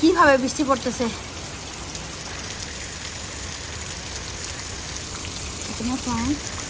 কীভাবে বৃষ্টি পড়তেছে Open your phone.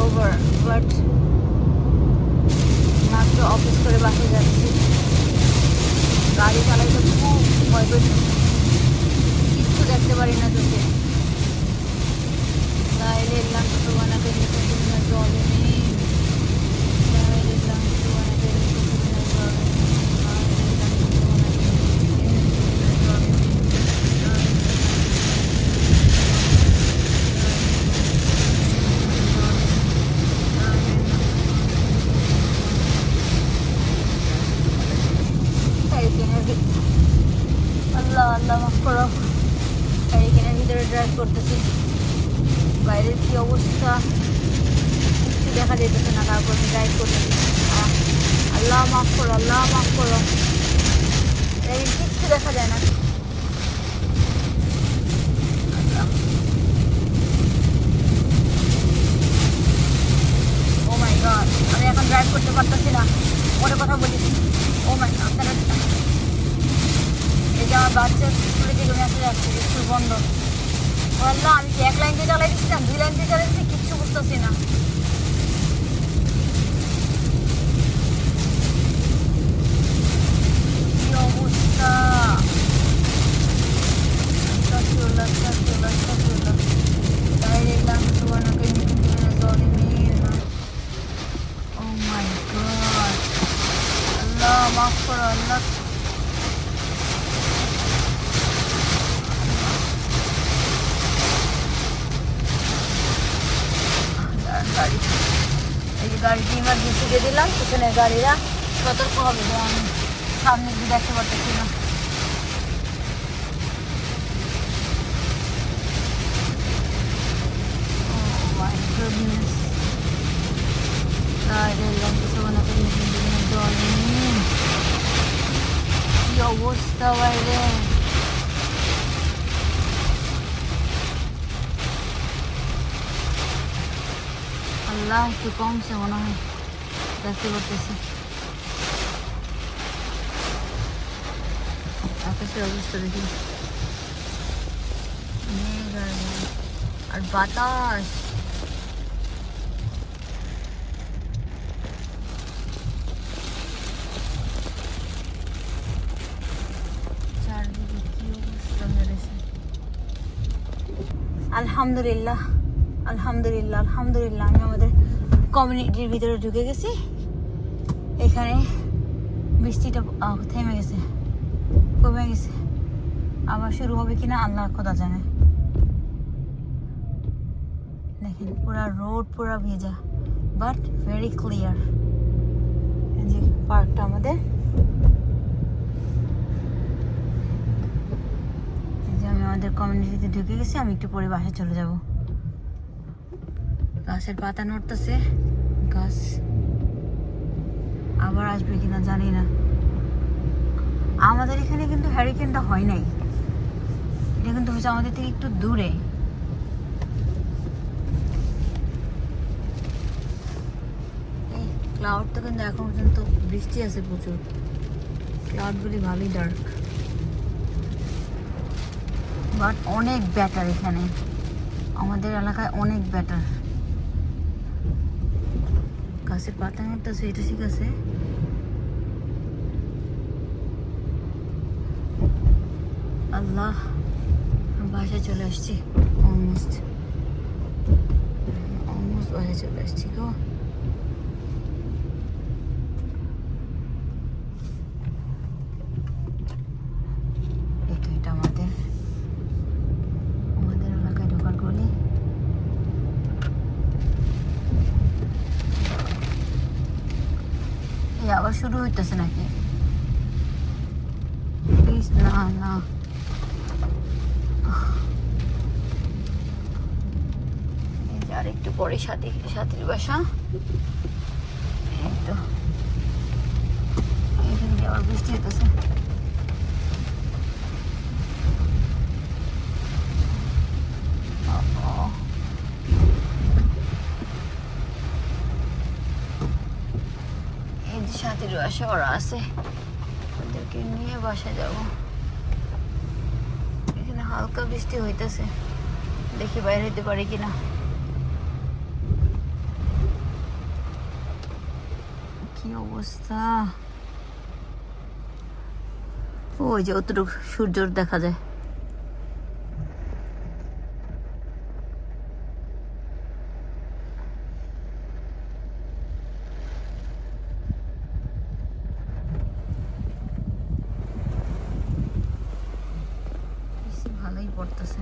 Over but মাত্র অফিস করে বাসে যাচ্ছি। গাড়ি চালাইতে খুব ভয় করছি কিচ্ছু দেখতে পারি না চোখে। আল্লাহ করো। হারিকেনের ভিতরে ড্রাইভ করতেছি। বাইরের কি অবস্থা? কিছু দেখা যেতেছে না, তারপর ড্রাইভ করতেছি। আল্লাহ মাফ করো, আল্লাহ মাফ করো এই কিচ্ছু দেখা যায় না আল্লাহ। ও মাই গড আমি এখন ড্রাইভ করতে পারতেছি না পরে কথা বলি ও মাই গড এই যে আমার বাচ্চা স্কুলে থেকে মেসেজ আসছে যে স্কুল বন্ধ। ও আমি এক লাইন দিয়ে চালাই দিচ্ছিলাম দুই লাইন দিয়ে চালাই দিচ্ছি কিচ্ছু বুঝতেছি না। কি অবস্থা? আস্তাগফিরুল্লাহ, আস্তাগফিরুল্লাহ, আস্তাগফিরুল্লাহ। লা ইলাহা সুবহানাকা ইন্নী কুনতু মিনাজ জালিমিন। Oh my God. আল্লাহ মাফ করো আল্লাহ দাঁড়ান, গাড়ি এই যে গাড়িটি ইমার্জেন্সি দিয়ে দিলাম পিছনে গাড়িরা সতর্ক হবে যে আমি সামনে দিয়ে দেখতে পারতেছি না Oh my আল্লাহ একটু কমছে মনে হয় দেখতে পারতেছি আকাশের অবস্থা দেখি আর বাতাস আলহামদুলিল্লাহ আলহামদুলিল্লাহ আলহামদুলিল্লাহ, আমি আমাদের কমিউনিটির ভিতরে ঢুকে গেছি। এখানে বৃষ্টিটা থেমে গেছে, কমে গেছে। আবার শুরু হবে কিনা আল্লাহ কথা জানে। দেখেন, পুরা রোড পুরা ভেজা বাট ভেরি ক্লিয়ার যে পার্কটা আমাদের। যে আমি আমাদের কমিউনিটিতে ঢুকে গেছি, আমি একটু পরে বাসায় চলে যাব। গাছের পাতা নড়তেছে গাছ আবার আসবে কিনা জানি না। আমাদের এখানে কিন্তু হ্যারিকেনটা হয় নাই। এটা কিন্তু হচ্ছে আমাদের থেকে একটু দূরে। ক্লাউড তো কিন্তু এখন পর্যন্ত বৃষ্টি আছে প্রচুর। ক্লাউডগুলি ভালোই ডার্ক বাট অনেক ব্যাটার এখানে। আমাদের এলাকায় অনেক ব্যাটার গাছের পাতা মারতেছে এটা ঠিক আছে। আল্লাহ বাসায় চলে আসছি। অলমোস্ট অলমোস্ট বাসায় চলে আসছি গো এই তো এটা আমাদের আমাদের এলাকায় ঢোকার গলি এই আবার শুরু হইতেছে নাকি? প্লিজ না না। আর একটু পরে সাথী, সাথীর বাসা। এই তো। এখান দিয়ে আবার বৃষ্টি হইতেছে এই যে বাসা ওরা আছে। ওদেরকে নিয়ে বাসায় যাব। এখানে হালকা বৃষ্টি হইতেছে। দেখি বাইরে হইতে পারি কিনা। কি অবস্থা? ওই যে অতটুকু সূর্য দেখা যায়। পড়তেছে